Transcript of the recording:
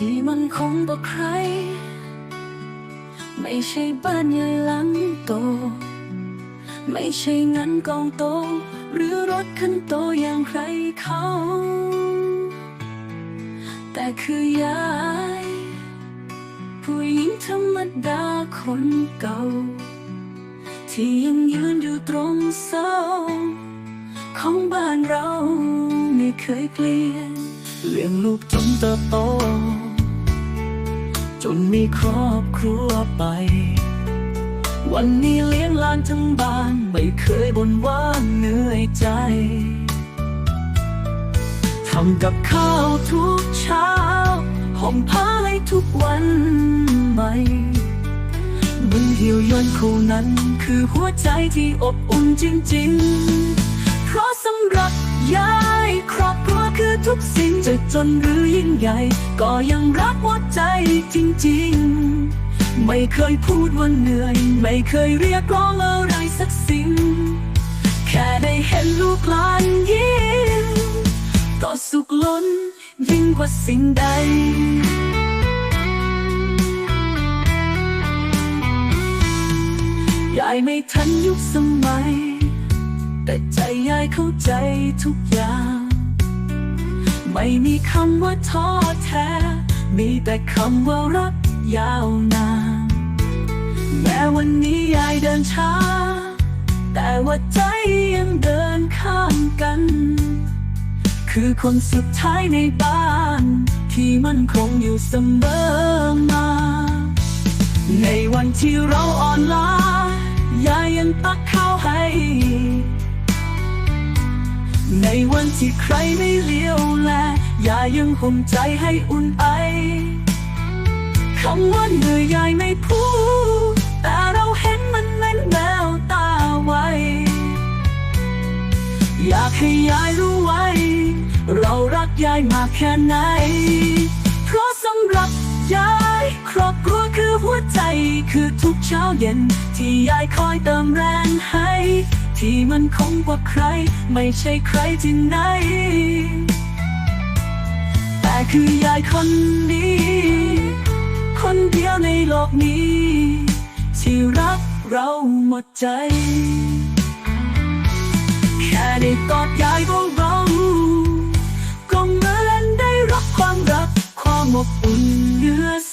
ที่มันคงบอกใคร ไม่ใช่บ้านใหญ่หลังโต ไม่ใช่เงินกองโต หรือรถคันโตอย่างใครเขา แต่คือยาย ผู้หญิงธรรมดาคนเก่า ที่ยังยืนอยู่ตรงเสาของบ้านเราไม่เคยเปลี่ยนเลี้ยงลูกจนเติบโต จนมีครอบครัวไป วันนี้เลี้ยงลานทั้งบ้าน ไม่เคยบ่นว่าเหนื่อยใจทำกับข้าวทุกเช้าห่มผ้าให้ทุกวันใหม่มันเหี่ยวย่อนคู่นั้น คือหัวใจที่อบอุ่นจริงๆ เพราะสำหรับยายครอบครัว ทุกสิ่งจะจนหรือยิ่งใหญ่ ก็ยังรักหัวใจจริงๆ ไม่เคยพูดว่าเหนื่อย ไม่เคยเรียกร้องอะไรสักสิ่ง แค่ได้เห็นลูกหลานยิ้มก็สุขล้นยิ่งกว่าสิ่งใดยายไม่ทันยุคสมัย แต่ใจยายเข้าใจทุกอย่าง ไม่มีคำว่าท้อแท้ มีแต่คำว่ารักยาวนาน แม้วันนี้ยายเดินช้า แต่ว่าใจยังเดินข้ามกัน คือคนสุดท้ายในบ้าน ที่มันคงอยู่เสมอมา ในวันที่เราอ่อนล้ายายยังตักข้าวให้ ในวันที่ใครไม่เลี้ยวแลยายยังห่มใจให้อุ่นไอคำว่าเหนื่อยยายไม่พูด แต่เราเห็นมันเล่นแววตาไว อยากให้ยายรู้ไว้ เรารักยายมากแค่ไหน เพราะสำหรับยายครอบครัวคือหัวใจคือทุกเช้าเย็น ที่ยายคอยเติมแรงให้ ที่มันคงกว่าใคร ไม่ใช่ใครที่ไหน แต่คือยายคนนี้ คนเดียวในโลกนี้ ที่รักเราหมดใจ แค่ได้กอดยายเบาๆก็เหมือนได้รับความรักความอบอุ่นเหนือ